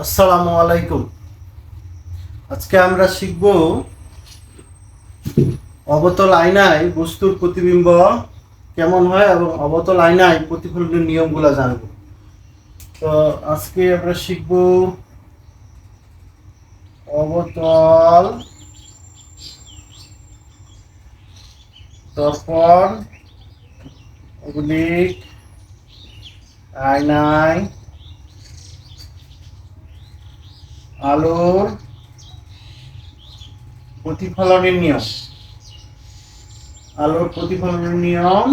আসসালামু আলাইকুম। আজকে আমরা শিখব অবতল আয়নায় বস্তুর প্রতিবিম্ব কেমন হয় এবং অবতল আয়নায় প্রতিফলনের নিয়মগুলো জানব। তো আজকে আমরা শিখব অবতল দর্পণ অবলিক আয়নায় আলোর প্রতিফলনের নিয়ম। আলোর প্রতিফলনের নিয়ম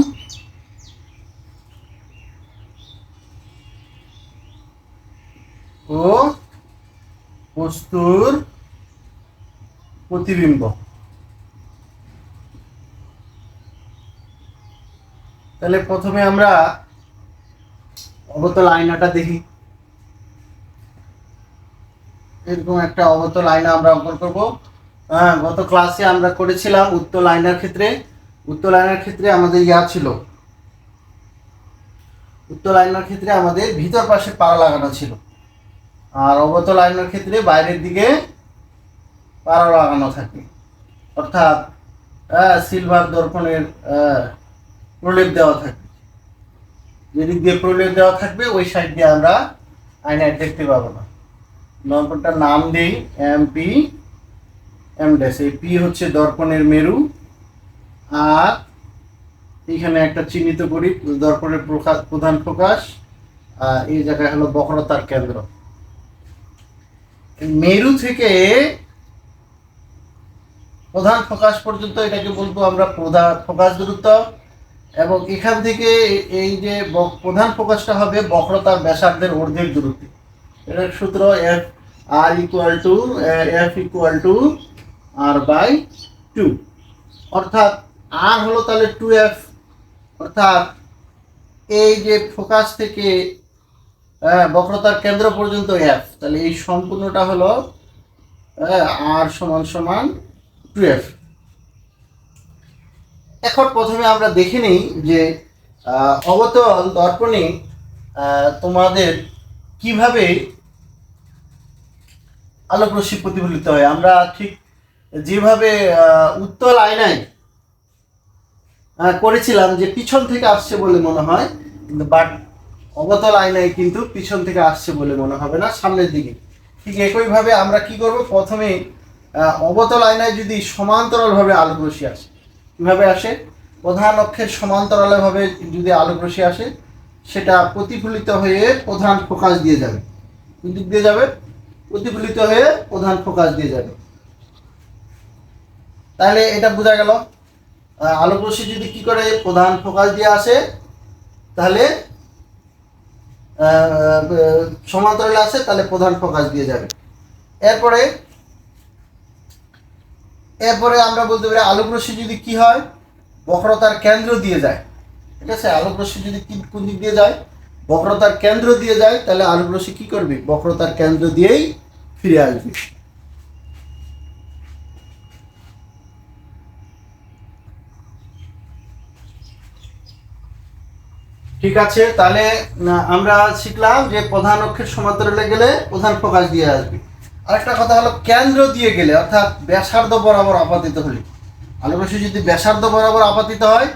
ও বস্তুর প্রতিবিম্ব। তাহলে প্রথমে আমরা অবতল আয়নাটা দেখি। এরকম একটা অবতল আয়না আমরা অঙ্কন করব। হ্যাঁ গত ক্লাসে আমরা করেছিলাম উত্তল আয়নার ক্ষেত্রে। উত্তল আয়নার ক্ষেত্রে আমাদের ইয়া ছিল। উত্তল আয়নার ক্ষেত্রে আমাদের ভিতর পাশে পাড়া লাগানো ছিল। আর অবতল আয়নার ক্ষেত্রে বাইরের দিকে পাড়া লাগানো থাকে। অর্থাৎ সিলভার দর্পণের আহ, প্রলেপ দেওয়া থাকবে যেদিক দিয়ে প্রলেপ দেওয়া থাকবে ওই সাইড দিয়ে আমরা আয়নায় দেখতে পাবো না। দর্পণটার নাম দেই এম পি, এম ড্যাশ, এই পি হচ্ছে দর্পণের মেরু। আর এখানে একটা চিহ্নিত করি, দর্পণের প্রধান প্রকাশ। আর এই জায়গায় হলো বক্রতার কেন্দ্র। মেরু থেকে প্রধান ফোকাস পর্যন্ত এটাকে বলব আমরা প্রধান ফোকাস দূরত্ব। এবং এখান থেকে এই যে প্রধান ফোকাসটা হবে বক্রতার ব্যাসার্ধের অর্ধেক দূরত্বে। এটার সূত্র F R equal to F equal to R by two অর্থাৎ আর হলো তাহলে টু এফ অর্থাৎ এই যে ফোকাস থেকে বক্রতার কেন্দ্র পর্যন্ত এফ তাহলে এই সম্পূর্ণটা হলো আর সমান সমান টু এফ এখন প্রথমে আমরা দেখে নিই যে অবতল দর্পণে তোমাদের কীভাবে আলোক রশ্মি প্রতিফলিত হয়। আমরা ঠিক যেভাবে উত্তল আয়নায় করেছিলাম যে পিছন থেকে আসছে বলে মনে হয়, কিন্তু বাট অবতল আয়নায় কিন্তু পিছন থেকে আসছে বলে মনে হবে না, সামনের দিকে। ঠিক একইভাবে আমরা কি করব? প্রথমে অবতল আয়নায় যদি সমান্তরালভাবে আলোক রশ্মি আসে, কীভাবে আসে? প্রধান অক্ষের সমান্তরালভাবে যদি আলোক রশ্মি আসে, সেটা প্রতিফলিত হয়ে প্রধান ফোকাস দিয়ে যাবে। কোন দিক দিয়ে যাবে? প্রতিফলিত হয়ে প্রধান ফোকাস দিয়ে যাবে। তাহলে এটা বোঝা গেল। আলোক রশ্মি যদি কি করে প্রধান ফোকাস দিয়ে আসে, তাহলে সমান্তরালে আসে, তাহলে প্রধান ফোকাস দিয়ে যাবে। এরপরে এরপরে আমরা বলতে পারি আলোক রশ্মি যদি কি হয়, বক্রতার কেন্দ্র দিয়ে যায়। ঠিক আছে? আলোক রশ্মি যদি কোন দিক দিয়ে যায় বক্রতার কেন্দ্র দিয়ে যায়, তাহলে আলোক রশ্মি কি করবে? বক্রতার কেন্দ্র দিয়েই ফিরে আসবে। ঠিক আছে, তাহলে আমরা শিখলাম যে প্রধান অক্ষের সমান্তরালে গেলে প্রধান ফোকাস দিয়ে আসবে। আরেকটা কথা হলো, কেন্দ্র দিয়ে গেলে, অর্থাৎ ব্যাসার্ধ বরাবর আপাতিত হলে। আলোকরশ্মি যদি ব্যাসার্ধ বরাবর আপাতিত হয়,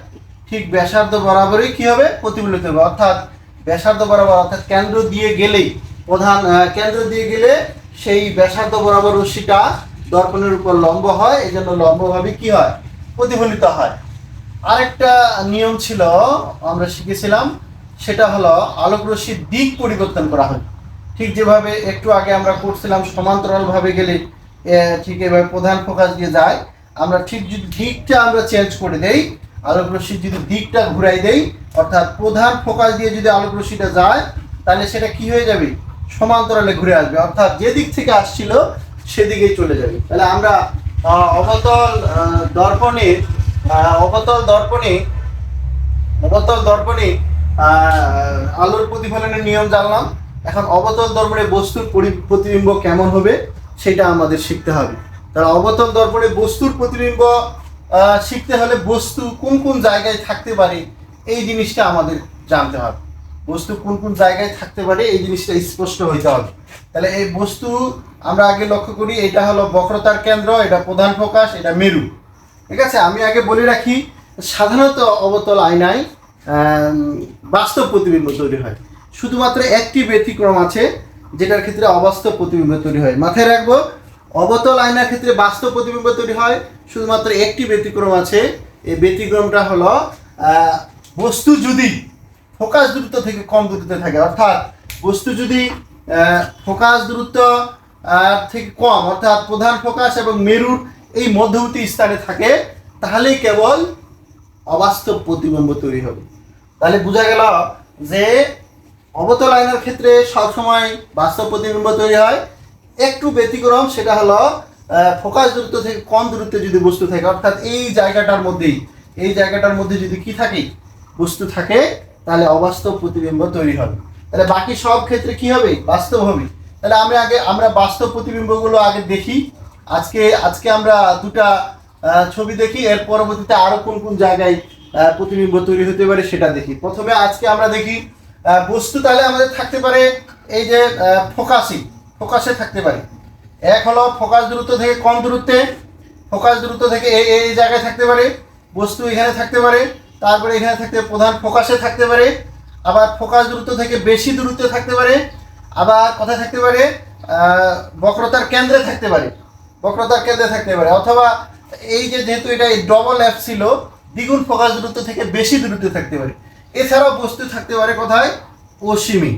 ঠিক ব্যাসার্ধ বরাবরই কি হবে? প্রতিফলিত হবে। অর্থাৎ ব্যাসার্ধ বরাবর, অর্থাৎ কেন্দ্র দিয়ে গেলেই প্রধান কেন্দ্র দিয়ে গেলে সেই ব্যাসার্ধ বরাবর রশ্মিটা দর্পণের উপর লম্ব হয়। এই জন্য লম্বভাবে কি হয়? প্রতিফলিত হয়। আরেকটা নিয়ম ছিল, আমরা শিখেছিলাম, সেটা হলো আলোক রশ্মির দিক পরিবর্তন করা হয়। ঠিক যেভাবে একটু আগে আমরা করছিলাম সমান্তরালভাবে গেলে ঠিক এভাবে প্রধান ফোকাস দিয়ে যায়। আমরা ঠিক যদি দিকটা আমরা চেঞ্জ করে দেই আলোক যদি দিকটা ঘুরাই দেই, অর্থাৎ প্রধান ফোকাস দিয়ে যদি আলোক রশ্মিটা যায়, তাহলে সেটা কি হয়ে যাবে? সমান্তরালে ঘুরে আসবে। অর্থাৎ যে দিক থেকে আসছিল, সেদিকেই চলে যাবে। তাহলে আমরা অবতল দর্পণে অবতল দর্পণে অবতল দর্পণে আলোর প্রতিফলনের নিয়ম জানলাম। এখন অবতল দর্পণে বস্তুর পরি- প্রতিবিম্ব কেমন হবে, সেটা আমাদের শিখতে হবে। তাহলে অবতল দর্পণে বস্তুর প্রতিবিম্ব শিখতে হলে বস্তু কোন কোন জায়গায় থাকতে পারে এই জিনিসটা আমাদের জানতে হবে। বস্তু কোন কোন জায়গায় থাকতে পারে এই জিনিসটা স্পষ্ট হইতে হবে। তাহলে এই বস্তু আমরা আগে লক্ষ্য করি, এটা হলো বক্রতার কেন্দ্র, এটা প্রধান প্রকাশ এটা মেরু। ঠিক আছে? আমি আগে বলে রাখি, সাধারণত অবতল আয়নায় বাস্তব প্রতিবিম্ব তৈরি হয়। শুধুমাত্র একটি ব্যতিক্রম আছে, যেটার ক্ষেত্রে অবাস্তব প্রতিবিম্ব তৈরি হয়। মাথায় রাখব অবতল আয়নার ক্ষেত্রে বাস্তব প্রতিবিম্ব তৈরি হয়। শুধুমাত্র একটি ব্যতিক্রম আছে। এই ব্যতিক্রমটা হলো বস্তু যদি ফোকাস দূরত্ব থেকে কম দূরত্বে থাকে, অর্থাৎ বস্তু যদি ফোকাস দূরত্ব থেকে কম, অর্থাৎ প্রধান ফোকাস এবং মেরুর এই মধ্যবর্তী স্থানে থাকে, তাহলেই কেবল অবাস্তব প্রতিবিম্ব তৈরি হবে। তাহলে বোঝা গেল যে অবতল আয়নার ক্ষেত্রে সবসময় বাস্তব প্রতিবিম্ব তৈরি হয়। একটু ব্যতিক্রম, সেটা হলো ফোকাস দূরত্ব থেকে কম দূরত্বে যদি বস্তু থাকে, অর্থাৎ এই জায়গাটার মধ্যেই, এই জায়গাটার মধ্যে যদি কি থাকে, বস্তু থাকে, তাহলে অবাস্তব প্রতিবিম্ব তৈরি হবে। তাহলে বাকি সব ক্ষেত্রে কি হবে? বাস্তব হবে। তাহলে আমরা আগে, আমরা বাস্তব প্রতিবিম্বগুলো আগে দেখি। আজকে আজকে আমরা দুটা ছবি দেখি, এর পরবর্তীতে আরও কোন কোন জায়গায় প্রতিবিম্ব তৈরি হতে পারে সেটা দেখি। প্রথমে আজকে আমরা দেখি বস্তু তাহলে আমাদের থাকতে পারে এই যে ফোকাসিং। ফোকাসে থাকতে পারে। এক হলো ফোকাস দূরত্ব থেকে কম দূরত্বে, ফোকাস দূরত্ব থেকে এই এই জায়গায় থাকতে পারে, বস্তু এখানে থাকতে পারে, তারপরে এখানে থাকতে প্রধান ফোকাসে থাকতে পারে, আবার ফোকাস দূরত্ব থেকে বেশি দূরত্বে থাকতে পারে, আবার কোথায় থাকতে পারে? বক্রতার কেন্দ্রে থাকতে পারে, বক্রতার কেন্দ্রে থাকতে পারে, অথবা এই যে যেহেতু এটা ডবল অ্যাপ ছিল, দ্বিগুণ ফোকাস দূরত্ব থেকে বেশি দূরত্বে থাকতে পারে। এছাড়াও বস্তু থাকতে পারে কোথায়? অসীমে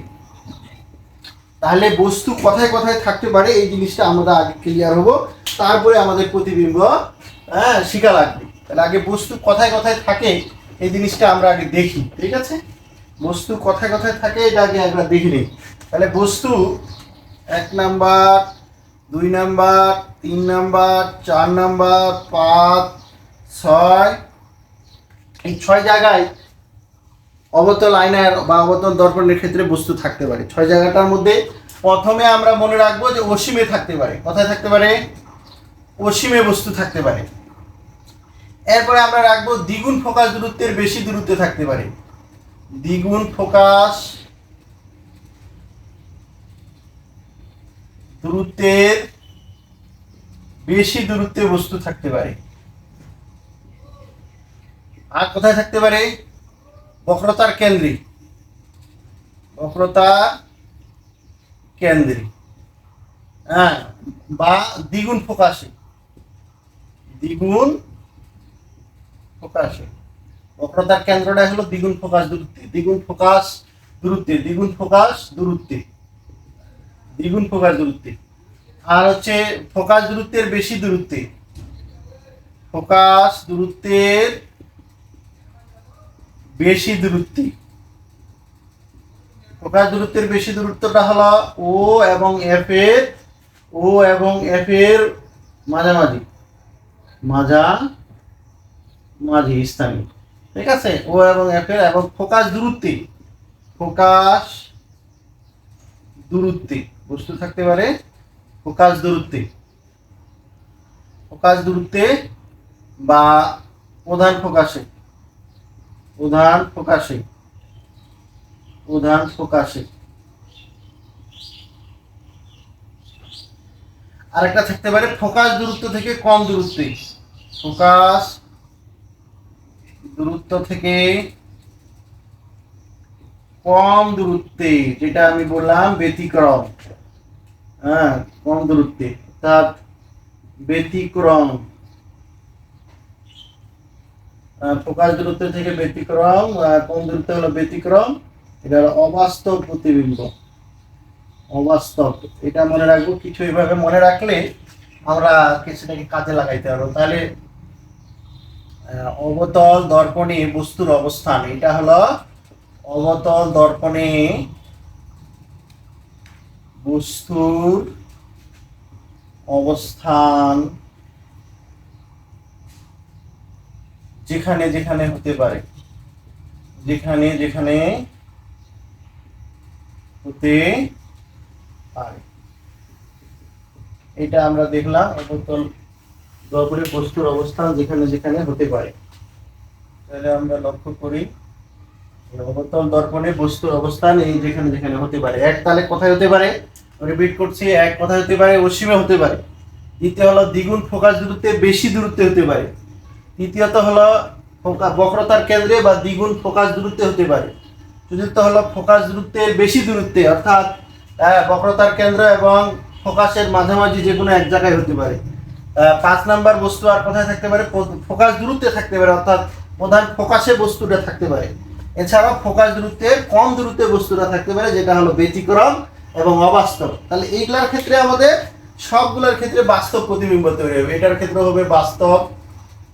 তাহলে বস্তু কোথায় কোথায় থাকতে পারে, এই জিনিসটা আমরা আগে ক্লিয়ার হব। তারপরে আমাদের প্রতিবিম্ব হ্যাঁ শিখা লাগবে। তাহলে আগে বস্তু কোথায় কোথায় থাকে, এই জিনিসটা আমরা আগে দেখি, ঠিক আছে? বস্তু কোথায় কোথায় থাকে, এটা আগে আমরা দেখি নিই। তাহলে বস্তু এক নাম্বার, দুই নাম্বার, তিন নাম্বার, চার নাম্বার, পাঁচ, ছয়। এই ছয় জায়গায় অবতল আয়নার বা অবতল দর্পণের ক্ষেত্রে বস্তু থাকতে পারে। ছয় জায়গাটার মধ্যে প্রথমে আমরা মনে রাখব যে অসীমে থাকতে পারে। কোথায় থাকতে পারে? অসীমে বস্তু থাকতে পারে। এরপরে আমরা রাখব দ্বিগুণ ফোকাস দূরত্বের বেশি দূরত্বে থাকতে পারে। দ্বিগুণ ফোকাস দূরত্বের বেশি দূরত্বে বস্তু থাকতে পারে। আর কোথায় থাকতে পারে? বক্রতার কেন্দ্রিক বক্রতা কেন্দ্রে। হ্যাঁ বা দ্বিগুণ ফোকাসে। দ্বিগুণ ফোকাসে। বক্রতার কেন্দ্রটা হলো দ্বিগুণ ফোকাস দূরত্বে। দ্বিগুণ ফোকাস দূরত্বে। দ্বিগুণ ফোকাস দূরত্বে। দ্বিগুণ ফোকাস দূরত্বে। আর হচ্ছে ফোকাস দূরত্বের বেশি দূরত্বে। ফোকাস দূরত্বের বেশি দূরত্বে। ফোকাস দূরত্বের বেশি দূরত্বটা হলো ও এবং এফ এর, ও এবং এফ এর মাঝামাঝি। মাজা মাঝি স্থানে। ঠিক আছে? ও এবং এফ এর এবং ফোকাস দূরত্বে। ফোকাস দূরত্বে। বস্তু থাকতে পারে ফোকাস দূরত্বে। ফোকাস দূরত্বে বা প্রধান ফোকাসে প্রধান ফোকাসে প্রধান ফোকাসে আরেকটা থাকতে পারে ফোকাস দূরত্ব থেকে কম দূরত্বে। ফোকাস দূরত্ব থেকে কম দূরত্বে, যেটা আমি বললাম ব্যতিক্রম। হ্যাঁ কম দূরত্বে। অর্থাৎ ব্যতিক্রম। ফোকাস দূরত্ব থেকে ব্যতিক্রম কোন দূরত্ব হলো ব্যতিক্রম? এটা হলো অবাস্তব প্রতিবিম্ব। অবাস্তব। এটা মনে রাখব, কিছু এইভাবে মনে রাখলে আমরা কিছুটাকে কাজে লাগাইতে পারব। তাহলে অবতল দর্পণে বস্তুর অবস্থান, এটা হলো অবতল দর্পণে বস্তুর অবস্থান। যেখানে যেখানে হতে পারে। যেখানে যেখানে হতে পারে। এটা আমরা দেখলাম, অবতল দর্পণে বস্তুর অবস্থান যেখানে যেখানে হতে পারে। তাহলে আমরা লক্ষ্য করি, অবতল দর্পণে বস্তুর অবস্থান এই যেখানে যেখানে হতে পারে। এক তালে কোথায় হতে পারে? রিপিট করছি, এক কোথায় হতে পারে? অসীমে হতে পারে। দ্বিতীয় হলো দ্বিগুণ ফোকাস দূরত্বে বেশি দূরত্বে হতে পারে। তৃতীয়ত হলো বক্রতার কেন্দ্রে বা দ্বিগুণ ফোকাস দূরত্বে হতে পারে। চতুর্থ হলো ফোকাস দূরত্বের বেশি দূরত্বে, অর্থাৎ বক্রতার কেন্দ্র এবং ফোকাসের মাঝামাঝি যে কোনো এক জায়গায় হতে পারে। পাঁচ নাম্বার বস্তু আর কোথায় থাকতে পারে ফোকাস দূরত্বে থাকতে পারে, অর্থাৎ প্রধান ফোকাসে বস্তুটা থাকতে পারে। এছাড়াও ফোকাস দূরত্বে কম দূরত্বে বস্তুটা থাকতে পারে, যেটা হলো ব্যতিক্রম এবং অবাস্তব। তাহলে এইগুলার ক্ষেত্রে আমাদের সবগুলোর ক্ষেত্রে বাস্তব প্রতিবিম্ব তৈরি হবে। এটার ক্ষেত্রে হবে বাস্তব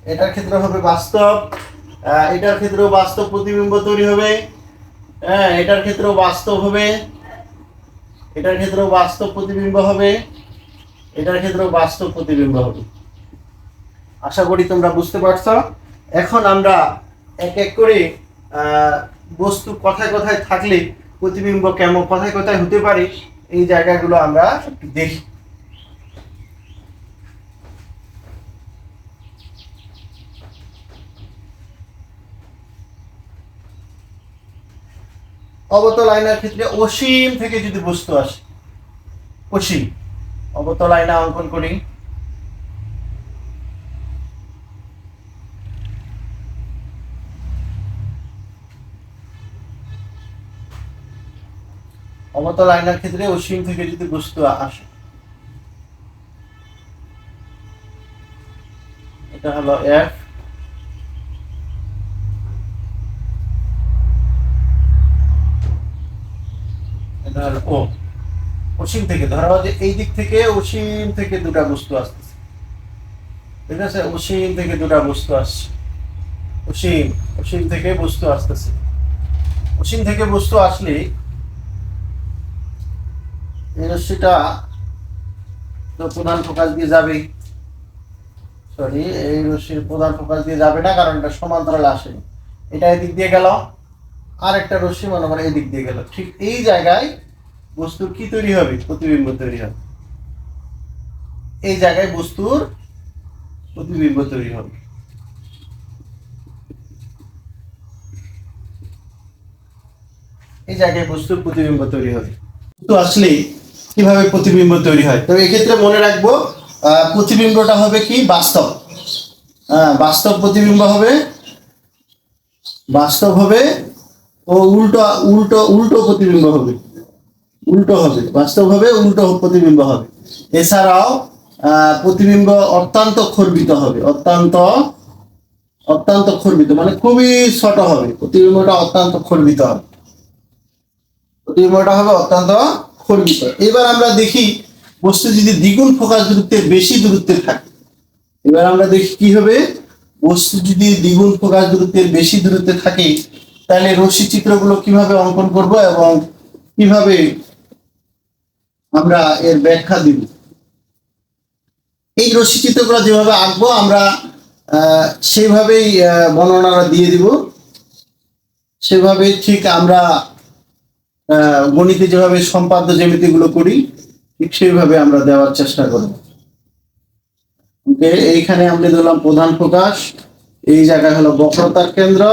এটার ক্ষেত্রে হবে বাস্তব এটার ক্ষেত্রেও বাস্তব প্রতিবিম্ব তৈরি হবে হ্যাঁ এটার ক্ষেত্রেও বাস্তব হবে, এটার ক্ষেত্রেও বাস্তব প্রতিবিম্ব হবে, এটার ক্ষেত্রেও বাস্তব প্রতিবিম্ব হবে। আশা করি তোমরা বুঝতে পারছ। এখন আমরা এক এক করে বস্তু কথায় কথায় থাকলে প্রতিবিম্ব কেমন, কথায় কথায় হতে পারে, এই জায়গাগুলো আমরা দেখি। অবতল আয়নার ক্ষেত্রে অসীম থেকে যদি বস্তু আসে, অসীম। অবতল আয়না অঙ্কন করি। অবতল আয়নার ক্ষেত্রে অসীম থেকে যদি বস্তু আসে, এটা হলো এফ হলো ও অসীম থেকে, ধরা হয় যে এই দিক থেকে অসীম থেকে দুটা বস্তু আসতেছে। ঠিক আছে? অসীম থেকে দুটা বস্তু আসছে। অসীম অসীম থেকে বস্তু আসতেছে। অসীম থেকে বস্তু আসলে এই রশ্মিটা তো প্রধান ফোকাস দিয়ে যাবে সরি এই রশ্মির প্রধান ফোকাস দিয়ে যাবে না, কারণ এটা সমান্তরাল আসে এটা এদিক দিয়ে গেল। আর একটা রশ্মি মনে করে এদিক দিয়ে গেল। ঠিক এই জায়গায় বস্তুর কি তৈরি হবে? প্রতিবিম্ব তৈরি হবে। এই জায়গায় বস্তুর প্রতিবিম্ব তৈরি হবে। এই জায়গায় বস্তুর প্রতিবিম্ব তৈরি হবে। তো আসলে কীভাবে প্রতিবিম্ব তৈরি হয়? তো এক্ষেত্রে মনে রাখব আহ, প্রতিবিম্বটা হবে কি বাস্তব। হ্যাঁ বাস্তব প্রতিবিম্ব হবে বাস্তব হবে ও উল্টো উল্টো উল্টো প্রতিবিম্ব হবে। উল্টো হবে। বাস্তব হবে উল্টো প্রতিবিম্ব হবে। এছাড়াও প্রতিবিম্ব অত্যন্ত খর্বিত হবে। অত্যন্ত অত্যন্ত খর্বিত মানে খুবই ছোট হবে। প্রতিবিম্বটা অত্যন্ত খর্বিত হবে। প্রতিবিম্বটা হবে অত্যন্ত খর্বিত। এবার আমরা দেখি, বস্তু যদি দ্বিগুণ ফোকাস দূরত্বে বেশি দূরত্বে থাকে, এবার আমরা দেখি কি হবে? বস্তু যদি দ্বিগুণ ফোকাস দূরত্বের বেশি দূরত্বে থাকে তাহলে রশ্মি চিত্রগুলো কীভাবে অঙ্কন করব এবং কীভাবে আমরা এর ব্যাখ্যা দিব? এই রশ্মি চিত্রগুলো যেভাবে আঁকবো, আমরা সেইভাবেই বর্ণনাটা দিয়ে দিব। সেভাবে ঠিক আমরা গণিতে যেভাবে সম্পাদ্য জ্যামিতিগুলো করি, ঠিক সেইভাবে আমরা দেওয়ার চেষ্টা করব। এইখানে আমরা দিলাম প্রধান প্রকাশ। এই জায়গা হলো বক্রতার কেন্দ্র।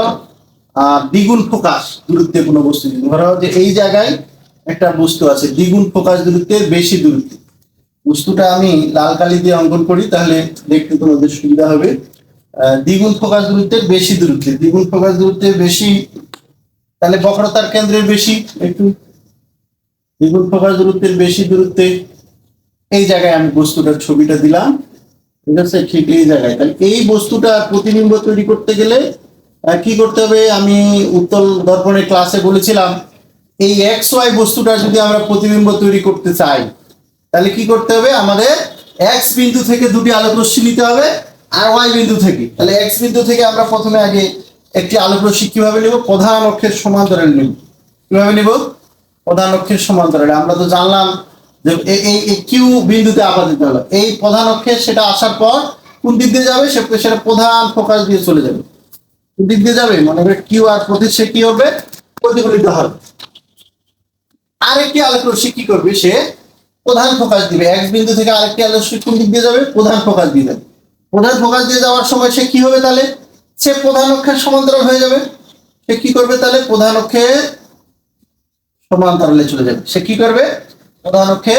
দ্বিগুণ ফোকাস দূরত্বে কোনো বস্তু যদি ধরা যে এই জায়গায় একটা বস্তু আছে, দ্বিগুণ ফোকাস দূরত্বের বেশি দূরত্বে। বস্তুটা আমি লাল কালি দিয়ে অঙ্কন করি, তাহলে দেখতে তোমাদের সুবিধা হবে। দ্বিগুণ ফোকাস দূরত্বের বেশি দূরত্বে। দ্বিগুণ ফোকাস দূরত্বের বেশি, তাহলে বক্রতার কেন্দ্রের বেশি একটু। দ্বিগুণ ফোকাস দূরত্বের বেশি দূরত্বে, এই জায়গায় আমি বস্তুটার ছবিটা দিলাম। ঠিক আছে? ঠিক এই জায়গায়। তাহলে এই বস্তুটা প্রতিবিম্ব তৈরি করতে গেলে কি করতে হবে? আমি উত্তল দর্পণের ক্লাসে বলেছিলাম, এই এক্স ওয়াই বস্তুটা যদি আমরা প্রতিবিম্ব তৈরি করতে চাই, তাহলে কি করতে হবে? আমাদের এক্স বিন্দু থেকে দুটি আলোক রশ্মি নিতে হবে আর ওয়াই বিন্দু থেকে। তাহলে এক্স বিন্দু থেকে আমরা প্রথমে আগে একটি আলোক রশ্মি কীভাবে নেব? প্রধান অক্ষের সমান্তরাল নেব। কীভাবে নেব? প্রধান অক্ষের সমান্তরালে। আমরা তো জানলাম যে এই কিউ বিন্দুতে আপাতিত হলো। এই প্রধান অক্ষে সেটা আসার পর কোন দিক দিয়ে যাবে? সেটা প্রধান ফোকাস দিয়ে চলে যাবে। দিক দিয়ে যাবে, মনে করে কিউ আর প্রতি সে কি হবে? প্রতিফলিত হবে। আরেকটি আলোক রশ্মি কি করবে? সে প্রধান ফোকাস দিবে। এক বিন্দু থেকে আরেকটি আলোক রশ্মি কোন দিক দিয়ে যাবে? প্রধান ফোকাস দিয়ে যাবে। প্রধান ফোকাস দিয়ে যাওয়ার সময় সে কি হবে তাহলে? সে প্রধান অক্ষের সমান্তরাল হয়ে যাবে। সে কি করবে তাহলে? প্রধান অক্ষের সমান্তরালে চলে যাবে। সে কি করবে? প্রধান অক্ষে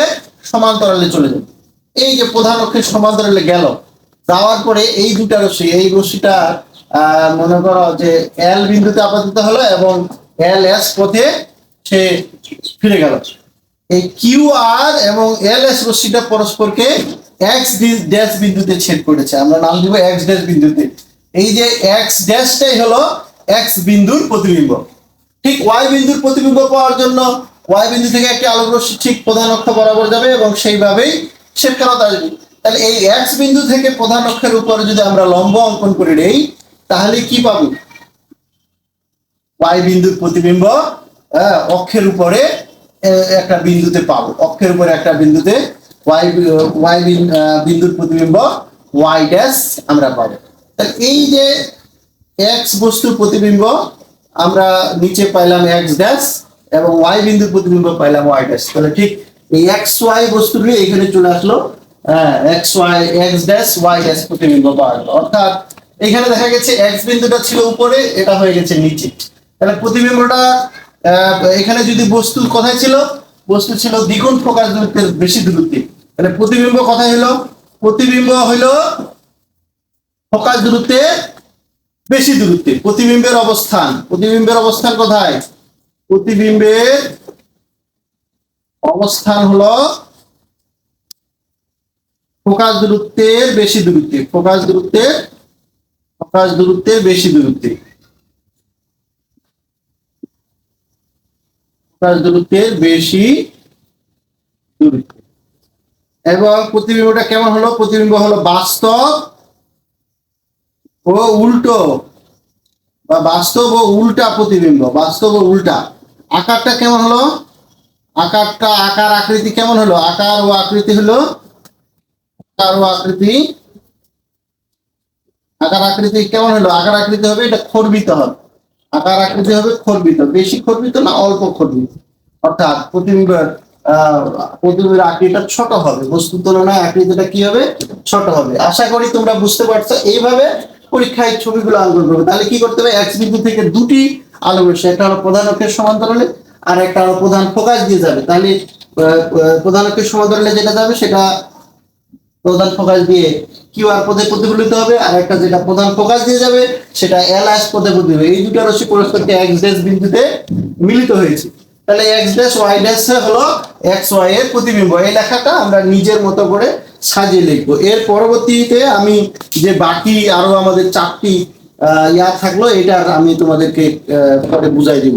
সমান্তরালে চলে যাবে। এই যে প্রধান অক্ষের সমান্তরালে গেল, যাওয়ার পরে এই দুটা রশ্মি, এই রশ্মিটা মনে করো যে এল বিন্দুতে আপাতিত হলো এবং এল এস পথে সে ফিরে গেল। এই কিউ আর এবং এল এস রশ্মিটা পরস্পরকে এক্স ড্যাশ বিন্দুতে ছেদ করেছে। আমরা নাম দিব এক্স ড্যাশ বিন্দুতে। এই যে এক্স ড্যাশটাই হলো এক্স বিন্দুর প্রতিবিম্ব। ঠিক ওয়াই বিন্দুর প্রতিবিম্ব পাওয়ার জন্য ওয়াই বিন্দু থেকে একটি আলোক রশ্মি ঠিক প্রধান অক্ষ বরাবর যাবে এবং সেইভাবেই শেখারত আসবে। তাহলে এই এক্স বিন্দু থেকে প্রধান অক্ষের উপরে যদি আমরা লম্ব অঙ্কন করে নেই তাহলে কি পাবো? ওয়াই বিন্দুর প্রতিবিম্ব হ্যাঁ, অক্ষের উপরে একটা বিন্দুতে পাবো। অক্ষের উপরে একটা বিন্দুতে ওয়াই ওয়াই বিন্দুর প্রতিবিম্ব ওয়াই ড্যাশ আমরা পাবো। এই যে এক্স বস্তুর প্রতিবিম্ব আমরা নিচে পাইলাম এক্স ড্যাশ এবং ওয়াই বিন্দুর প্রতিবিম্ব পাইলাম ওয়াই ড্যাশ তাহলে ঠিক এই এক্স ওয়াই বস্তুগুলি এখানে চলে আসলো হ্যাঁ X Y X dash Y dash প্রতিবিম্ব পাওয়া গেল। অর্থাৎ এখানে দেখা গেছে এক্স বিন্দুটা ছিল উপরে, এটা হয়ে গেছে নিচে। তাহলে প্রতিবিম্বটা এখানে যদি বস্তু কোথায় ছিল, বস্তু ছিল দ্বিগুণ ফোকাস দূরত্বের বেশি দূরত্বে। তাহলে প্রতিবিম্ব কোথায় হলো, প্রতিবিম্ব হলো ফোকাস দূরত্বে বেশি দূরত্বে। প্রতিবিম্বের অবস্থান প্রতিবিম্বের অবস্থান কোথায়? প্রতিবিম্বের অবস্থান হলো ফোকাস দূরত্বের বেশি দূরত্বে ফোকাস দূরত্বের ফোকাস দূরত্বের বেশি দূরত্বে। ফোকাস দূরত্বের বেশি এবং প্রতিবিম্বটা কেমন হলো? প্রতিবিম্ব হলো বাস্তব ও উল্টো। বা বাস্তব ও উল্টা প্রতিবিম্ব, বাস্তব ও উল্টা। আকারটা কেমন হলো? আকারটা, আকার আকৃতি কেমন হলো? আকার ও আকৃতি হলো, আকার ও আকৃতি আকার আকৃতি কেমন হলো? আকার আকৃতি হবে এটা খর্বিত হবে। আকার আকৃতি হবে খর্বিত। বেশি খর্বিত না অল্প খর্বিত? অর্থাৎ প্রতিবিম্বের প্রতিবিম্বের আকৃতিটা ছোট হবে। বস্তুর তুলনায় আকৃতিটা কি হবে? ছোট হবে। আশা করি তোমরা বুঝতে পারছ। এইভাবে পরীক্ষায় ছবিগুলো অঙ্কন করবে। তাহলে কি করতে হবে? এক্স বিন্দু থেকে দুটি আলো বসে একটা হলো প্রধান অক্ষের সমান্তরালে আর একটা হলো প্রধান ফোকাস দিয়ে যাবে। তাহলে প্রধান অক্ষের সমান্তরালে যেটা যাবে সেটা প্রধান ফোকাস দিয়ে কিউআর পদে প্রতিফলিত হবে, আর একটা যেটা প্রধান ফোকাস দিয়ে যাবে, সেটা এল এস পদে প্রতিফলিত হবে। এই দুটো রশ্মি পরস্পরকে এক্স ড্যাশ বিন্দুতে মিলিত হয়েছে। তাহলে এক্স ড্যাশ ওয়াই ড্যাশ হলো এক্স ওয়াই এর প্রতিবিম্ব। এই লেখাটা আমরা নিজের মতো করে সাজিয়ে লিখব। এর পরবর্তীতে আমি যে বাকি আরও আমাদের চারটি ইয়া থাকল, এটা আমি তোমাদেরকে পরে বুঝাই দিব।